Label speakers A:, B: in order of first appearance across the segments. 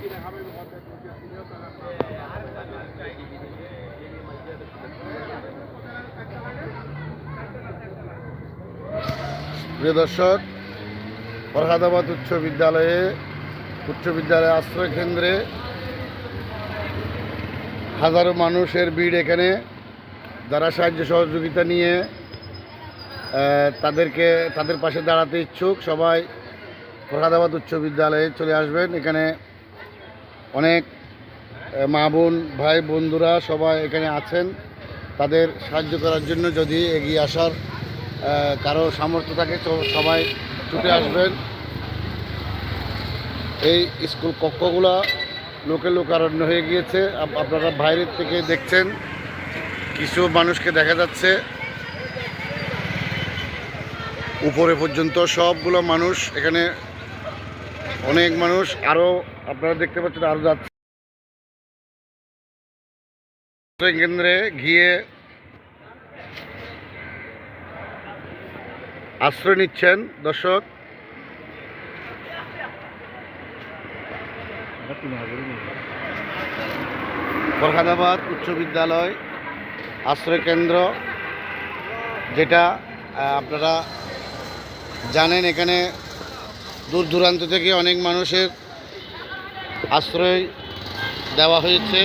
A: প্রিয় দর্শক, ফরহাদাবাদ উচ্চ বিদ্যালয়ে, উচ্চ বিদ্যালয় আশ্রয় কেন্দ্রে হাজারো মানুষের ভিড় এখানে। যারা সাহায্য সহযোগিতা নিয়ে তাদেরকে, তাদের পাশে দাঁড়াতে ইচ্ছুক, সবাই ফরহাদাবাদ উচ্চ বিদ্যালয়ে চলে আসবেন। এখানে অনেক মা বোন, ভাই বন্ধুরা সবাই এখানে আছেন। তাদের সাহায্য করার জন্য যদি এগিয়ে আসার কারও সামর্থ্য থাকে তো সবাই ছুটে আসবেন। এই স্কুল কক্ষগুলা লোকে লোকারণ্য হয়ে গিয়েছে। আপ- আপনারা বাইরের থেকে দেখছেন, কিছু মানুষকে দেখা যাচ্ছে। উপরে পর্যন্ত সবগুলো মানুষ এখানে, অনেক মানুষ আরও আপনারা দেখতে পাচ্ছেন আরও যাচ্ছে। কেন্দ্রে গিয়ে আশ্রয় নিচ্ছেন দর্শক। ফরহাদাবাদ উচ্চ বিদ্যালয় আশ্রয় কেন্দ্র, যেটা আপনারা জানেন এখানে দূর দূরান্ত থেকে অনেক মানুষের আশ্রয় দেওয়া হয়েছে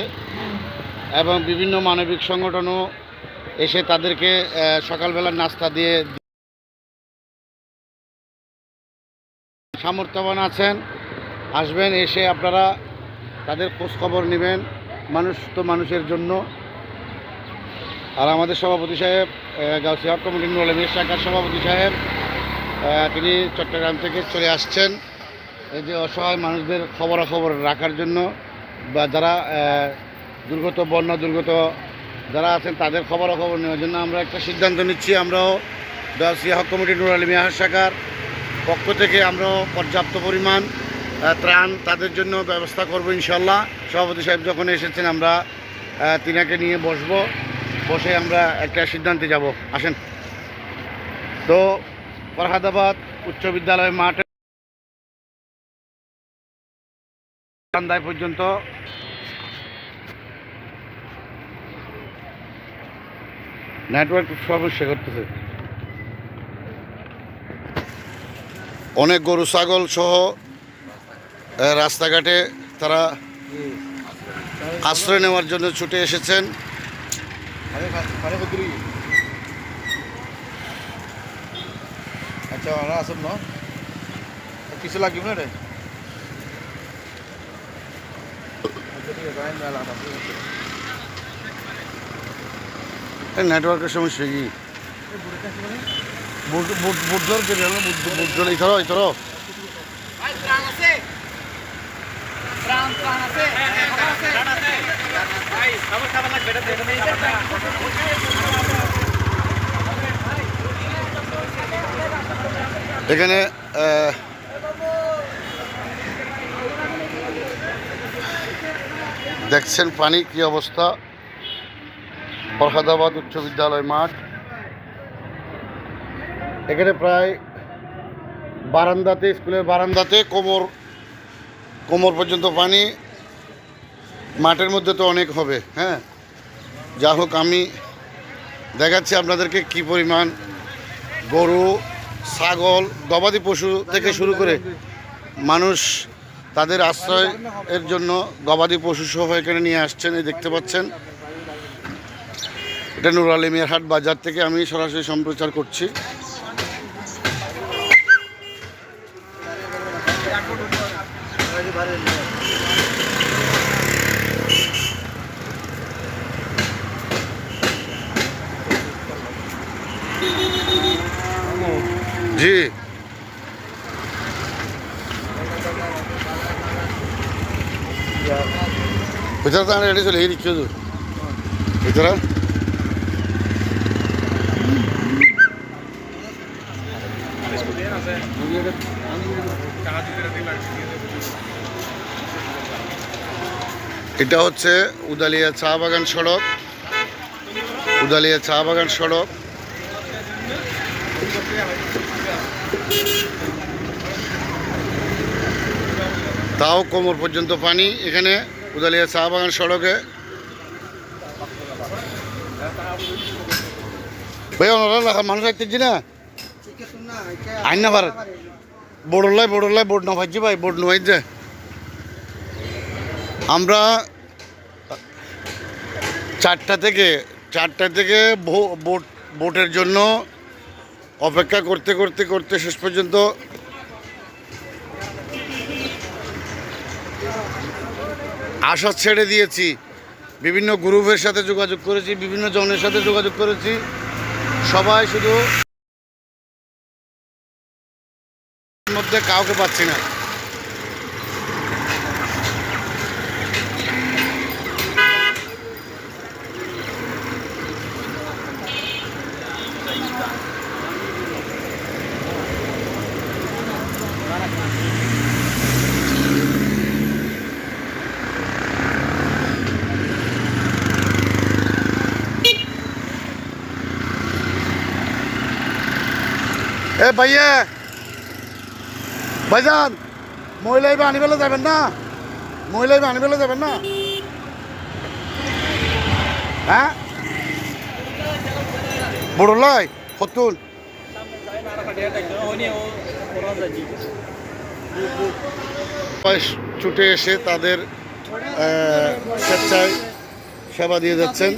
A: এবং বিভিন্ন মানবিক সংগঠনও এসে তাদেরকে সকালবেলা নাস্তা দিয়ে সামর্থ্যবান আছেন। আসবেন, এসে আপনারা তাদের খোঁজখবর নেবেন, মানুষ তো মানুষের জন্য। আর আমাদের সভাপতি সাহেব গাউসিয়া কমিটি নুরালমীর শাখার সভাপতি সাহেব তিনি চট্টগ্রাম থেকে চলে আসছেন। এই যে অসহায় মানুষদের খবরাখবর রাখার জন্য বা যারা দুর্গত বন্যা, দুর্গত যারা আছেন, তাদের খবরাখবর নেওয়ার জন্য আমরা একটা সিদ্ধান্ত নিচ্ছি। আমরাও গাউসিয়া হক কমিটি নুরালী মিয়াহার শাখার পক্ষ থেকে আমরাও পর্যাপ্ত পরিমাণ ত্রাণ তাদের জন্য ব্যবস্থা করব ইনশাল্লাহ সভাপতি সাহেব যখন এসেছেন, আমরা তিনাকে নিয়ে বসবো। বসে আমরা একটা সিদ্ধান্তে যাব। আসেন। তো ফরহাদাবাদ উচ্চ বিদ্যালয় মাঠে সন্ধ্যায় পর্যন্ত। নেটওয়ার্ক সমস্যা করতেছে। অনেক গরু ছাগল সহ রাস্তাঘাটে তারা আশ্রয় নেওয়ার জন্য ছুটে এসেছেন।
B: আচ্ছা আসুন ন? কিছু লাগবে না রে?
A: নেটওয়ার্কের সমস্যা কি? বুট বুট বুট জল কেটে গেল বুট বুট জল এই ধরো এই ধরো এখানে দেখছেন পানি কি অবস্থা? ফরহাদাবাদ উচ্চ বিদ্যালয় মাঠ। এখানে প্রায় বারান্দাতে, স্কুলের বারান্দাতে কোমর কোমর পর্যন্ত পানি। মাঠের মধ্যে তো অনেক হবে হ্যাঁ? যা হোক, আমি দেখাচ্ছি আপনাদেরকে কি পরিমাণ গরু, ছাগল, গবাদি পশু থেকে শুরু করে মানুষ তাদের আশ্রয় এর জন্য গবাদি পশু সহ এখানে নিয়ে আসছেন, এই দেখতে পাচ্ছেন। এটা নুর আলিমিয়ার হাট বাজার থেকে আমি সরাসরি সম্প্রচার করছি। জি। চলে এই রিক্সা ভিতরে এটা হচ্ছে উদালিয়া চা বাগান সড়ক। উদালিয়া চা বাগান সড়ক। তাও কোমর পর্যন্ত পানি। এখানে উদালিয়া চা বাগান সড়কে। ভাই মানুষ আইতেছি না? আইন না পারে। বোর্ড লাই বোর্ড না ভাইছি ভাই, বোর্ড নোয়াই যে আমরা চারটা থেকে চারটা থেকে বোটের জন্য অপেক্ষা করতে করতে করতে শেষ পর্যন্ত আশা ছেড়ে দিয়েছি। বিভিন্ন গ্রুপের সাথে যোগাযোগ করেছি, বিভিন্ন জনের সাথে যোগাযোগ করেছি। সবাই শুধু মধ্যে কাউকে পাচ্ছি না। ভাইয়া। ভাইজান মহিলাই আনি ফেলে যাবেন না? মহিলাই আনি ফেলে যাবেন না? হ্যাঁ? বড়লাই ফতুল। ছুটে এসে তাদের স্বেচ্ছায় সেবা দিয়ে যাচ্ছেন।